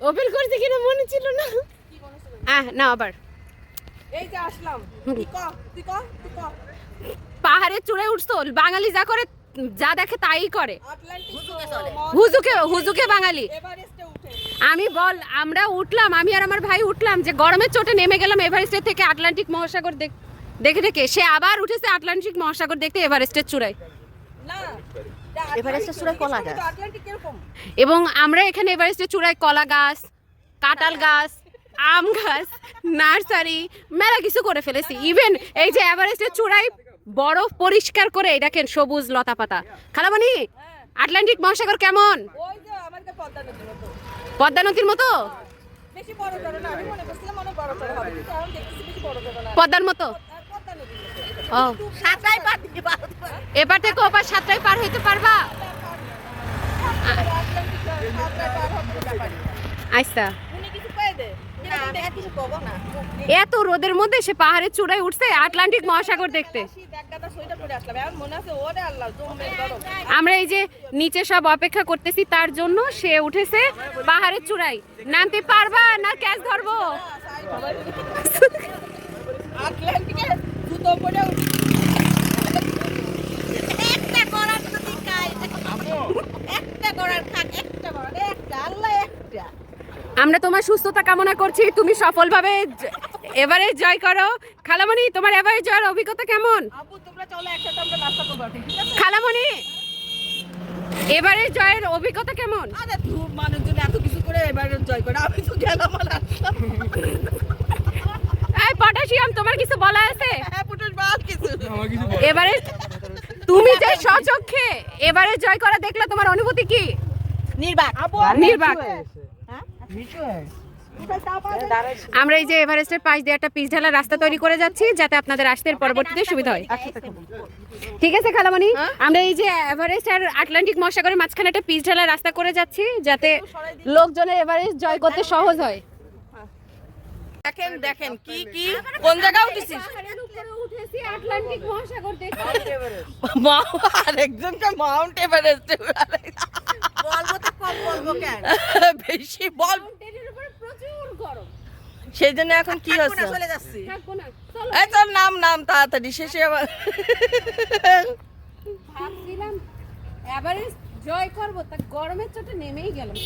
Open করতে কিনা মনে ছিল না। আহ না আবার। এই যে আসলাম। পাহাড়ের চূড়ায় উঠছো বাঙালি যা করে যা দেখে তাই করে। হুজুকে হুজুকে বাঙালি। আমি বল আমরা উঠলাম আমি আর আমার ভাই উঠলাম যে গরমের চোটে নেমে গেলাম এভারেস্টের থেকে আটলান্টিক মহাসাগর দেখ দেখে দেখে। সে আবার উঠেছে আটলান্টিক মহাসাগর দেখতে এভারেস্টের চূড়ায়। এভারেস্টের চূড়ায় কলা গাছ। এবং আমরা এখানে এভারেস্টের চূড়ায় কলা গাছ কাঁঠাল গাছ আম গাছ নার্সারি মেলা কিছু করে ফেলেছি। ইভেন এই যে এভারেস্টের চূড়ায় বরফ পরিষ্কার করে দেখেন সবুজ লতা পাতা খালামণি আটলান্টিক মহাসাগর কেমন? ওই যে আমাদের পদ্মা নদীর মতো। পদ্মা নদীর মতো? বেশি বড় জড় না। আমি মনে করছিলাম অনেক বড় জড় হবে কিন্তু এখন দেখতেছি বেশি বড় জড় না। পদ্মার মতো? এবার থেকে ওপার সাতটায় পার হইতে পারবা? ব্যাপারে আচ্ছা। এত রোদের মধ্যে সে পাহাড়ের চূড়ায় উঠছে আটলান্টিক মহাসাগর দেখতে। আমরা এই যে নিচে সব অপেক্ষা করতেছি, তার জন্য সে উঠেছে পাহাড়ের চূড়ায়। নামতে পারবা না ক্যাচ ধরবো আটলান্টিকে জুতো পরে উঠি একটা করার তো দিকাই একটা করার খাক একটা করার একটা আল্লাহ একটা আমরা তোমার সুস্থতা কামনা করছি তুমি সফলভাবে জ- এভারেস্ট জয় করো। খালামণি তোমার এবারে জয়ের অভিজ্ঞতা কেমন? আবু তোমরা চলো একসাথে আমরা নাস্তা করব ঠিক আছে? খালামণি এভারেস্ট জয়ের অভিজ্ঞতা কেমন? আরে তুই মানুষজন এত কিছু করে এবারে জয় করে আমি তো গেলাম পটাশিয়াম তোমার কিছু বলা আছে? হ্যাঁ এবারে তুমি যে সচক্ষে এবারে জয় করা দেখলে তোমার অনুভূতি কি? নির্বাক। নির্বাক। আমরা এই যে এভারেস্টের পাশ দিয়ে একটা পিচ ঢালা রাস্তা তৈরি করে যাচ্ছি যাতে আপনাদের আসতে পরবর্তীতে সুবিধা হয়। ঠিক আছে খালামণি? আমরা এই যে এভারেস্ট আর আটলান্টিক মহাসাগরের মাঝখানে একটা পিচ ঢালা রাস্তা করে যাচ্ছি যাতে লোকজনের এভারেস্ট জয় করতে সহজ হয়। দেখেন দেখেন কি কি কোন জায়গায় উঠেছিস? আটলান্টিক মহাসাগর আরেকজনকে মাউন্ট এভারেস্ট বলব তো কম বলব কেন বেশি বল। সেই জন্য এখন কি হচ্ছে? এই তোর নাম নাম তাড়াতাড়ি শেষে আবার। ভাবছিলাম এভারেস্ট জয় করব তা গরমের চোটে নেমেই গেলাম